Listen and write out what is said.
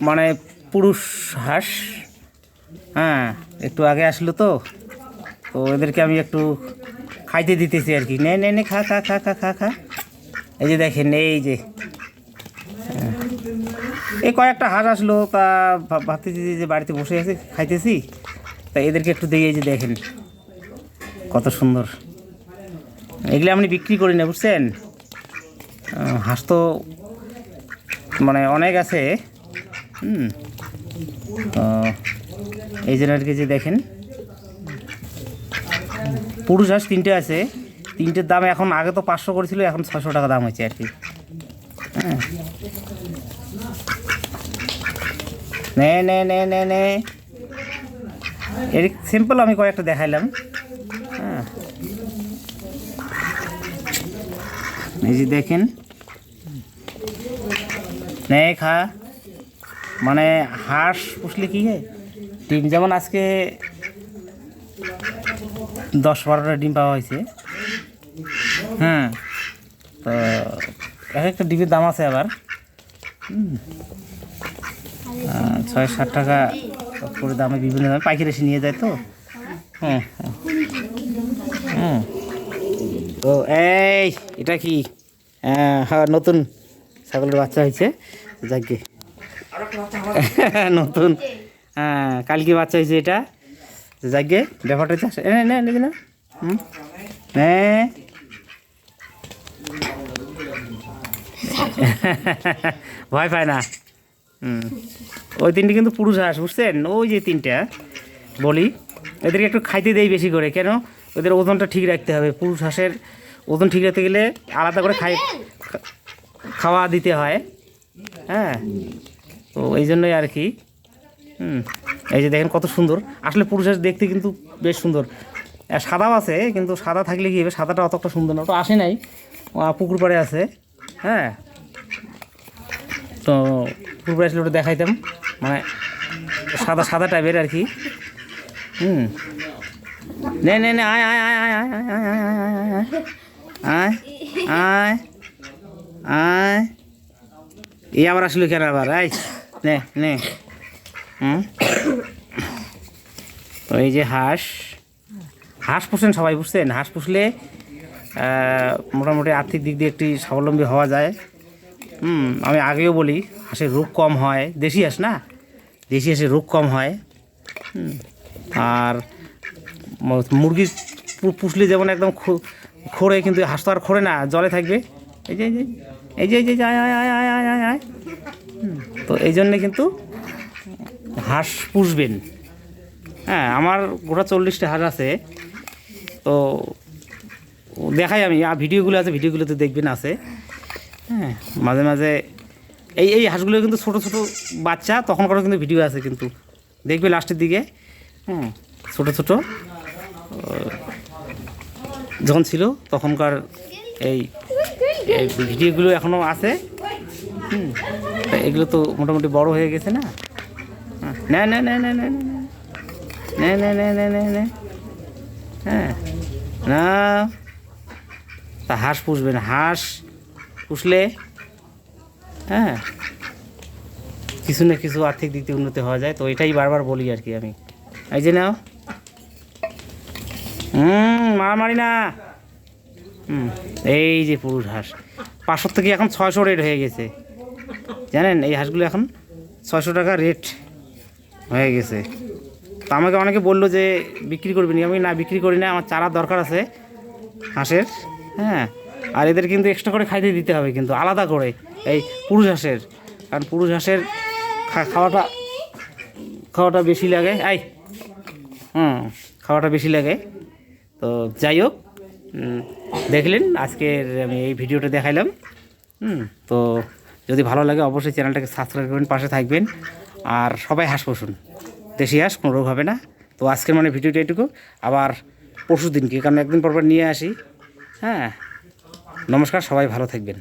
মানে পুরুষ হাঁস। হ্যাঁ একটু আগে আসলো তো। তো এদেরকে আমি একটু খাইতে দিতেছি আর কি। নে নে নে, খা খা খা খা খা খা। এই যে দেখেন, এই যে। এই কয়েকটা হাঁস আসলো। তা ভাব- ভাবতেছি যে বাড়িতে বসে আছে, খাইতেছি। তা এদেরকে একটু দিয়ে যে দেখেন। কত সুন্দর। এগুলো আপনি বিক্রি করি না, বুঝছেন? হাঁস তো মানে অনেক আছে। হুম। এই জন্য আর কি যে দেখেন। পুরুষ হাঁস তিনটে আছে। তিনটের দাম এখন আগে তো পাঁচশো করেছিল এখন ছশো টাকা দাম হয়েছে আর কি। হ্যাঁ। নে নে নে নে নে। এর সিম্পল আমি কয়েকটা দেখাইলাম। হ্যাঁ। এই যে দেখেন। নে, খা। মানে হাঁস পুষলে কি? হয় ডিম, যেমন আজকে দশ বারোটা ডিম পাওয়া হয়েছে। হ্যাঁ তো এক একটা ডিমের দাম আছে আবার। ছয় ষাট টাকা করে দামে বিভিন্ন দামে পাইকারি এসে নিয়ে যায় তো। হ্যাঁ হ্যাঁ। তো এই, এটা কি? হ্যাঁ নতুন ছাগলের বাচ্চা হয়েছে। যাকে নতুন। হ্যাঁ কালকে বাচ্চা হয়েছে এটা। যাকে ব্যাপারটা চাষ এ, নে নে ভয় পায় না। হুম। ওই তিনটে কিন্তু পুরুষ হাঁস, বুঝছেন? ওই যে তিনটা বলি, এদেরকে একটু খাইতে দেই বেশি করে। কেন? ওদের ওজনটা ঠিক রাখতে হবে। পুরুষ হাঁসের ওজন ঠিক রাখতে গেলে আলাদা করে খাই খাওয়া দিতে হয়। হ্যাঁ? তো এই জন্যই আর কি হুম এই যে দেখেন কত সুন্দর আসলে পুরুষের দেখতে কিন্তু বেশ সুন্দর সাদাও আছে কিন্তু সাদা থাকলে কি হবে সাদাটা অতটা সুন্দর না ওটা আসে নাই পুকুর পাড়ে আছে হ্যাঁ তো পুকুর পাড়ে আসলে ওটা দেখাইতাম মানে সাদা সাদা টাইপের আর কি হুম নে নে নে আয় আয় আয় আয় আয় আয় আয় আয় আয় আয় আয় আয় এই আবার আসলো কেন আবার আয় নে নে। এই যে হাঁস। হাঁস পুষেন সবাই বুঝছেন? হাঁস পুষলে মোটামুটি আর্থিক দিক দিয়ে একটি স্বাবলম্বী হওয়া যায়। হুম আমি আগেও বলি হাঁসের রোগ কম হয়। দেশি হাঁস না? দেশি হাঁসের রোগ কম হয়। আর মুরগি পুষলে যেমন একদম খো- খোরে কিন্তু হাঁস তো আর খোরে না জলে থাকবে। এই যে এই যে এই যে আয় আয় আয় আয় আয় আয় আয়। হুম, তো এই জন্যে কিন্তু হাঁস পুষবেন। হ্যাঁ আমার গোটা চল্লিশটা হাঁস আছে। তো দেখাই আমি আর ভিডিওগুলো আছে, ভিডিওগুলোতে দেখবেন আছে। হ্যাঁ মাঝে মাঝে এই এই হাঁসগুলো কিন্তু ছোট ছোট বাচ্চা তখনকার কিন্তু ভিডিও আছে কিন্তু। দেখবে লাস্টের দিকে। হ্যাঁ ছোট ছোট। যখন ছিল তখনকার এই ভিডিওগুলো এখনও আছে। হুম। এগুলো তো মোটামুটি বড় হয়ে গেছে না হ্যাঁ, না না না না হ্যাঁ না তা হাঁস পুষবেন হাঁস পুষলে হ্যাঁ কিছু না কিছু আর্থিক দিক উন্নতি হওয়া যায় তো এটাই বারবার বলি আর কি আমি এই যে নাও হুম মারামারি না হুম এই যে পুরুষ হাঁস পাঁচশো থেকে এখন ছয়শো রেট হয়ে গেছে জানেন, এই হাঁসগুলো এখন ছয়শো টাকা রেট হয়ে গেছে। তো আমাকে অনেকে বলল যে, বিক্রি করবি না আমি না, বিক্রি করি না, আমার চারা দরকার আছে হাঁসের হ্যাঁ। আর এদের কিন্তু এক্সট্রা করে খাইতে দিতে হবে কিন্তু, আলাদা করে এই পুরুষ হাঁসের। কারণ পুরুষ হাঁসের খাওয়াটা খাওয়াটা বেশি লাগে। আই হুম, খাওয়াটা বেশি লাগে। তো যাই হোক দেখলেন, আজকের আমি এই ভিডিওটা দেখাইলাম। হুম, তো যদি ভালো লাগে অবশ্যই চ্যানেলটাকে সাবস্ক্রাইব করবেন, পাশে থাকবেন। আর সবাই হাঁস পশুন দেশি হাঁস, কোনো রোগ হবে না। তো আজকের মানে ভিডিওটা এটুকু। আবার পরশু দিনকে, কারণ একদিন পরপর পর নিয়ে আসি। হ্যাঁ। নমস্কার, সবাই ভালো থাকবেন।